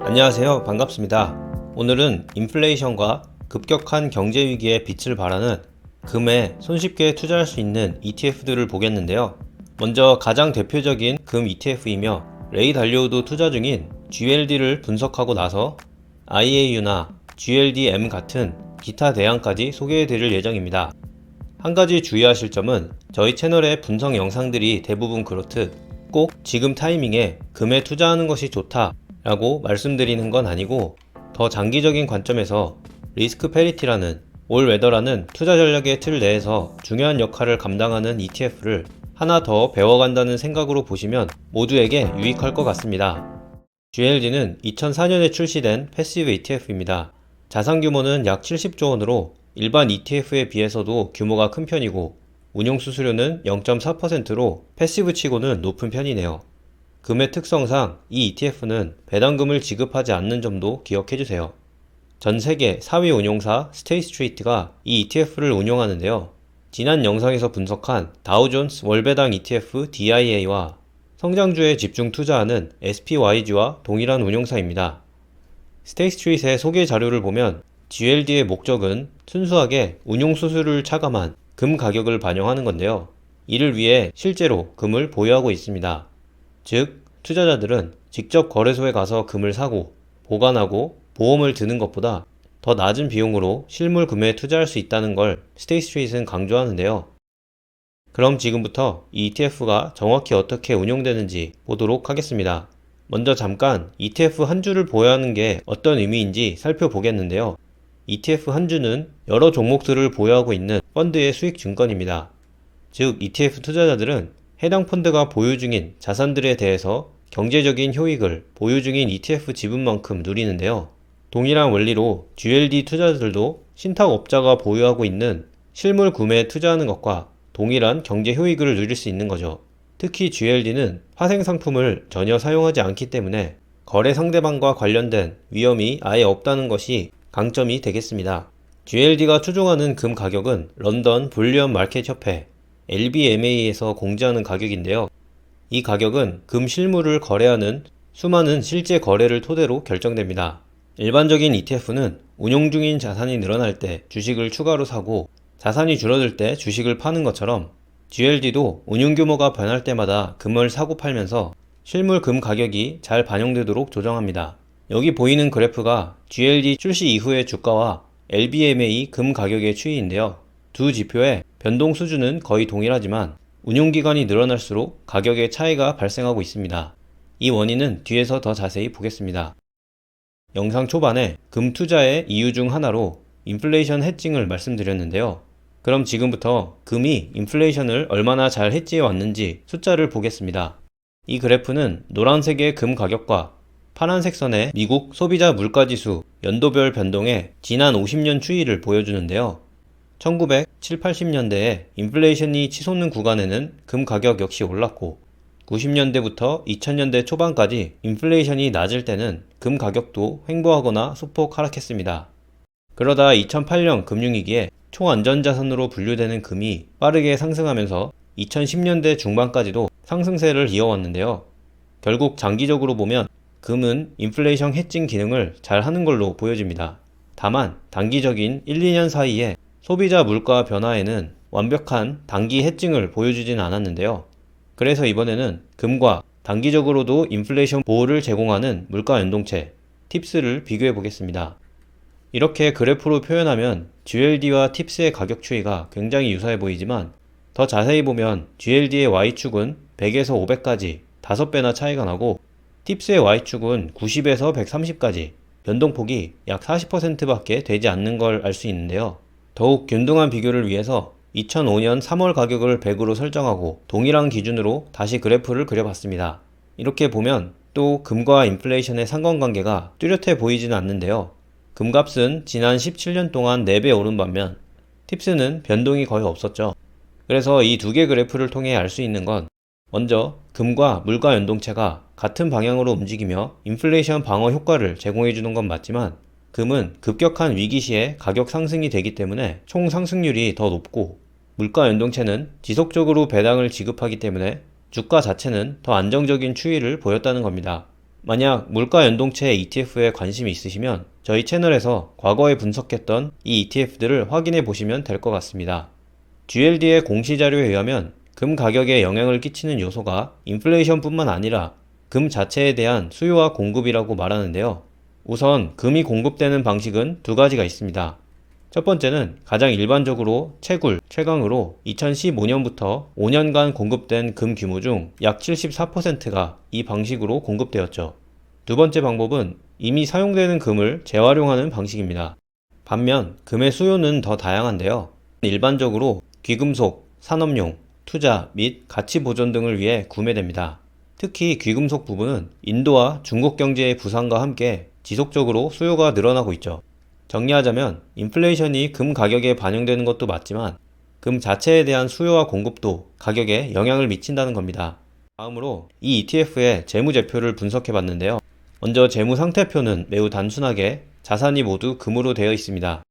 안녕하세요. 반갑습니다. 오늘은 인플레이션과 급격한 경제 위기에 빛을 발하는 금에 손쉽게 투자할 수 있는 ETF들을 보겠는데요. 먼저 가장 대표적인 금 ETF이며 레이 달리오도 투자 중인 GLD를 분석하고 나서 IAU나 GLDM 같은 기타 대안까지 소개해 드릴 예정입니다. 한 가지 주의하실 점은 저희 채널의 분석 영상들이 대부분 그렇듯 꼭 지금 타이밍에 금에 투자하는 것이 좋다 라고 말씀드리는 건 아니고 더 장기적인 관점에서 리스크 페리티라는 올 웨더라는 투자 전략의 틀 내에서 중요한 역할을 감당하는 ETF를 하나 더 배워간다는 생각으로 보시면 모두에게 유익할 것 같습니다. GLD는 2004년에 출시된 패시브 ETF입니다. 자산 규모는 약 70조 원으로 일반 ETF에 비해서도 규모가 큰 편이고 운용 수수료는 0.4%로 패시브 치고는 높은 편이네요. 금의 특성상 이 ETF는 배당금을 지급하지 않는 점도 기억해 주세요. 전 세계 4위 운용사 스테이스트리트가 이 ETF를 운용하는데요. 지난 영상에서 분석한 다우존스 월배당 ETF DIA와 성장주에 집중 투자하는 SPYG와 동일한 운용사입니다. 스테이스트리트의 소개 자료를 보면 GLD의 목적은 순수하게 운용 수수료를 차감한 금 가격을 반영하는 건데요. 이를 위해 실제로 금을 보유하고 있습니다. 즉, 투자자들은 직접 거래소에 가서 금을 사고 보관하고 보험을 드는 것보다 더 낮은 비용으로 실물 금에 투자할 수 있다는 걸 스테이 스트리트는 강조하는데요. 그럼 지금부터 이 ETF가 정확히 어떻게 운용되는지 보도록 하겠습니다. 먼저 잠깐 ETF 한 주를 보유하는 게 어떤 의미인지 살펴보겠는데요. ETF 한 주는 여러 종목들을 보유하고 있는 펀드의 수익 증권입니다. 즉, ETF 투자자들은 해당 펀드가 보유 중인 자산들에 대해서 경제적인 효익을 보유 중인 ETF 지분만큼 누리는데요. 동일한 원리로 GLD 투자자들도 신탁업자가 보유하고 있는 실물 구매에 투자하는 것과 동일한 경제 효익을 누릴 수 있는 거죠. 특히 GLD는 파생 상품을 전혀 사용하지 않기 때문에 거래 상대방과 관련된 위험이 아예 없다는 것이 강점이 되겠습니다. GLD가 추종하는 금 가격은 런던 불리언 마켓 협회 LBMA에서 공지하는 가격인데요. 이 가격은 금 실물을 거래하는 수많은 실제 거래를 토대로 결정됩니다. 일반적인 ETF는 운용 중인 자산이 늘어날 때 주식을 추가로 사고 자산이 줄어들 때 주식을 파는 것처럼 GLD도 운용 규모가 변할 때마다 금을 사고 팔면서 실물 금 가격이 잘 반영되도록 조정합니다. 여기 보이는 그래프가 GLD 출시 이후의 주가와 LBMA 금 가격의 추이인데요. 두 지표의 변동 수준은 거의 동일하지만 운용기간이 늘어날수록 가격의 차이가 발생하고 있습니다. 이 원인은 뒤에서 더 자세히 보겠습니다. 영상 초반에 금 투자의 이유 중 하나로 인플레이션 해칭을 말씀드렸는데요. 그럼 지금부터 금이 인플레이션을 얼마나 잘 해지해 왔는지 숫자를 보겠습니다. 이 그래프는 노란색의 금 가격과 파란색 선의 미국 소비자 물가지수 연도별 변동의 지난 50년 추이를 보여주는데요. 1970, 80년대에 인플레이션이 치솟는 구간에는 금 가격 역시 올랐고 90년대부터 2000년대 초반까지 인플레이션이 낮을 때는 금 가격도 횡보하거나 소폭 하락했습니다. 그러다 2008년 금융위기에 초안전자산으로 분류되는 금이 빠르게 상승하면서 2010년대 중반까지도 상승세를 이어왔는데요. 결국 장기적으로 보면 금은 인플레이션 해칭 기능을 잘 하는 걸로 보여집니다. 다만 단기적인 1, 2년 사이에 소비자 물가 변화에는 완벽한 단기 해칭을 보여주진 않았는데요. 그래서 이번에는 금과 단기적으로도 인플레이션 보호를 제공하는 물가 연동체 팁스를 비교해 보겠습니다. 이렇게 그래프로 표현하면 GLD와 팁스의 가격 추이가 굉장히 유사해 보이지만 더 자세히 보면 GLD의 Y축은 100에서 500까지 5배나 차이가 나고 팁스의 Y축은 90에서 130까지 변동폭이 약 40%밖에 되지 않는 걸 알 수 있는데요. 더욱 균등한 비교를 위해서 2005년 3월 가격을 100으로 설정하고 동일한 기준으로 다시 그래프를 그려봤습니다. 이렇게 보면 또 금과 인플레이션의 상관관계가 뚜렷해 보이지는 않는데요. 금값은 지난 17년 동안 4배 오른 반면 팁스는 변동이 거의 없었죠. 그래서 이 두 개 그래프를 통해 알 수 있는 건 먼저 금과 물가 연동체가 같은 방향으로 움직이며 인플레이션 방어 효과를 제공해 주는 건 맞지만 금은 급격한 위기 시에 가격 상승이 되기 때문에 총 상승률이 더 높고 물가 연동체는 지속적으로 배당을 지급하기 때문에 주가 자체는 더 안정적인 추이를 보였다는 겁니다. 만약 물가 연동체 ETF에 관심이 있으시면 저희 채널에서 과거에 분석했던 이 ETF들을 확인해 보시면 될 것 같습니다. GLD의 공시 자료에 의하면 금 가격에 영향을 끼치는 요소가 인플레이션뿐만 아니라 금 자체에 대한 수요와 공급이라고 말하는데요. 우선 금이 공급되는 방식은 두 가지가 있습니다. 첫 번째는 가장 일반적으로 채굴, 채광으로 2015년부터 5년간 공급된 금 규모 중 약 74%가 이 방식으로 공급되었죠. 두 번째 방법은 이미 사용되는 금을 재활용하는 방식입니다. 반면 금의 수요는 더 다양한데요. 일반적으로 귀금속, 산업용, 투자 및 가치 보존 등을 위해 구매됩니다. 특히 귀금속 부분은 인도와 중국 경제의 부상과 함께 지속적으로 수요가 늘어나고 있죠. 정리하자면 인플레이션이 금 가격에 반영되는 것도 맞지만 금 자체에 대한 수요와 공급도 가격에 영향을 미친다는 겁니다. 다음으로 이 ETF의 재무제표를 분석해 봤는데요. 먼저 재무 상태표는 매우 단순하게 자산이 모두 금으로 되어 있습니다.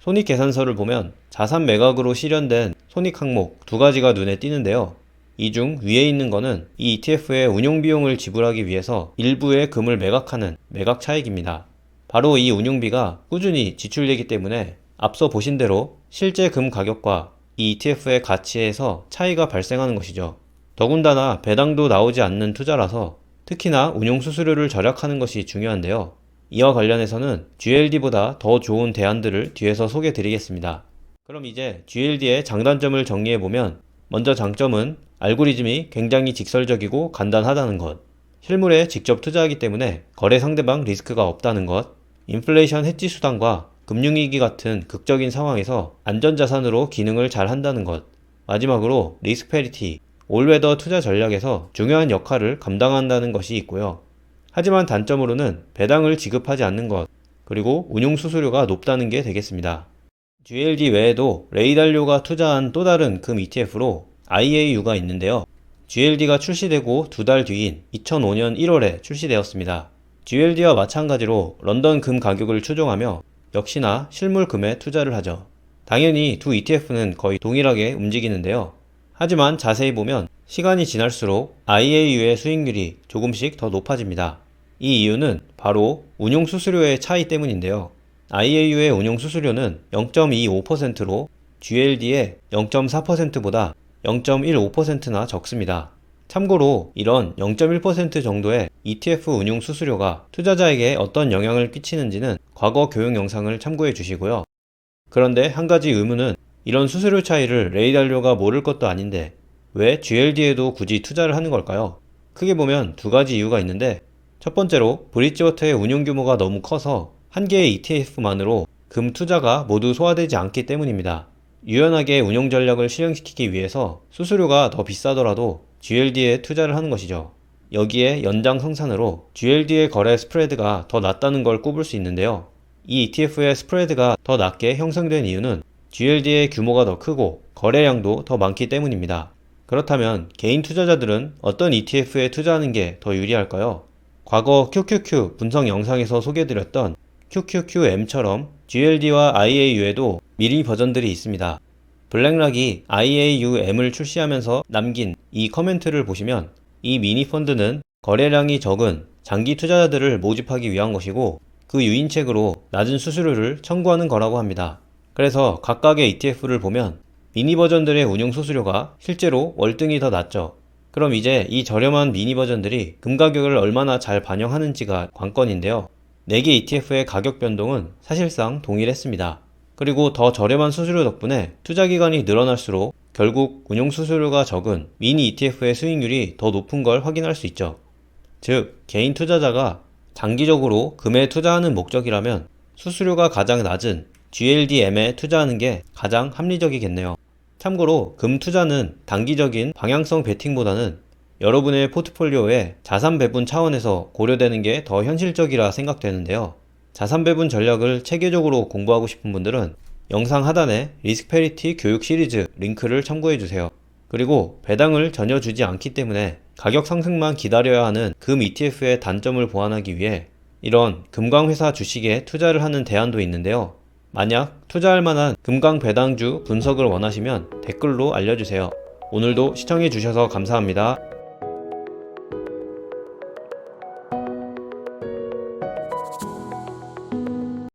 손익 계산서를 보면 자산 매각으로 실현된 손익 항목 두 가지가 눈에 띄는데요. 이 중 위에 있는 거는 이 ETF의 운용 비용을 지불하기 위해서 일부의 금을 매각하는 매각 차익입니다. 바로 이 운용비가 꾸준히 지출되기 때문에 앞서 보신 대로 실제 금 가격과 이 ETF의 가치에서 차이가 발생하는 것이죠. 더군다나 배당도 나오지 않는 투자라서 특히나 운용 수수료를 절약하는 것이 중요한데요. 이와 관련해서는 GLD보다 더 좋은 대안들을 뒤에서 소개해 드리겠습니다. 그럼 이제 GLD의 장단점을 정리해 보면 먼저 장점은 알고리즘이 굉장히 직설적이고 간단하다는 것, 실물에 직접 투자하기 때문에 거래 상대방 리스크가 없다는 것, 인플레이션 해지 수단과 금융위기 같은 극적인 상황에서 안전자산으로 기능을 잘 한다는 것, 마지막으로 리스페리티, 올웨더 투자 전략에서 중요한 역할을 감당한다는 것이 있고요. 하지만 단점으로는 배당을 지급하지 않는 것, 그리고 운용 수수료가 높다는 게 되겠습니다. GLD 외에도 레이달료가 투자한 또 다른 금 ETF로 IAU가 있는데요. GLD가 출시되고 두 달 뒤인 2005년 1월에 출시되었습니다. GLD와 마찬가지로 런던 금 가격을 추종하며 역시나 실물 금에 투자를 하죠. 당연히 두 ETF는 거의 동일하게 움직이는데요. 하지만 자세히 보면 시간이 지날수록 IAU의 수익률이 조금씩 더 높아집니다. 이 이유는 바로 운용 수수료의 차이 때문인데요. IAU의 운용 수수료는 0.25%로 GLD의 0.4%보다 0.15%나 적습니다. 참고로 이런 0.1% 정도의 ETF 운용 수수료가 투자자에게 어떤 영향을 끼치는지는 과거 교육 영상을 참고해 주시고요. 그런데 한 가지 의문은 이런 수수료 차이를 레이달료가 모를 것도 아닌데 왜 GLD에도 굳이 투자를 하는 걸까요? 크게 보면 두 가지 이유가 있는데 첫 번째로 브릿지워터의 운용 규모가 너무 커서 한 개의 ETF만으로 금 투자가 모두 소화되지 않기 때문입니다. 유연하게 운용 전략을 실행시키기 위해서 수수료가 더 비싸더라도 GLD에 투자를 하는 것이죠. 여기에 연장 성산으로 GLD의 거래 스프레드가 더 낮다는 걸 꼽을 수 있는데요. 이 ETF의 스프레드가 더 낮게 형성된 이유는 GLD의 규모가 더 크고 거래량도 더 많기 때문입니다. 그렇다면 개인 투자자들은 어떤 ETF에 투자하는 게 더 유리할까요? 과거 QQQ 분석 영상에서 소개드렸던 QQQM처럼 GLD와 IAU에도 미리 버전들이 있습니다. 블랙락이 IAUM을 출시하면서 남긴 이 커멘트를 보시면 이 미니 펀드는 거래량이 적은 장기 투자자들을 모집하기 위한 것이고 그 유인책으로 낮은 수수료를 청구하는 거라고 합니다. 그래서 각각의 ETF를 보면 미니 버전들의 운용 수수료가 실제로 월등히 더 낮죠. 그럼 이제 이 저렴한 미니 버전들이 금 가격을 얼마나 잘 반영하는지가 관건인데요. 4개 ETF의 가격 변동은 사실상 동일했습니다. 그리고 더 저렴한 수수료 덕분에 투자 기간이 늘어날수록 결국 운용 수수료가 적은 미니 ETF의 수익률이 더 높은 걸 확인할 수 있죠. 즉, 개인 투자자가 장기적으로 금에 투자하는 목적이라면 수수료가 가장 낮은 GLDM에 투자하는 게 가장 합리적이겠네요. 참고로 금 투자는 단기적인 방향성 베팅보다는 여러분의 포트폴리오에 자산 배분 차원에서 고려되는 게 더 현실적이라 생각되는데요. 자산 배분 전략을 체계적으로 공부하고 싶은 분들은 영상 하단에 리스페리티 교육 시리즈 링크를 참고해 주세요. 그리고 배당을 전혀 주지 않기 때문에 가격 상승만 기다려야 하는 금 ETF의 단점을 보완하기 위해 이런 금강회사 주식에 투자를 하는 대안도 있는데요. 만약 투자할 만한 금강 배당주 분석을 원하시면 댓글로 알려주세요. 오늘도 시청해 주셔서 감사합니다.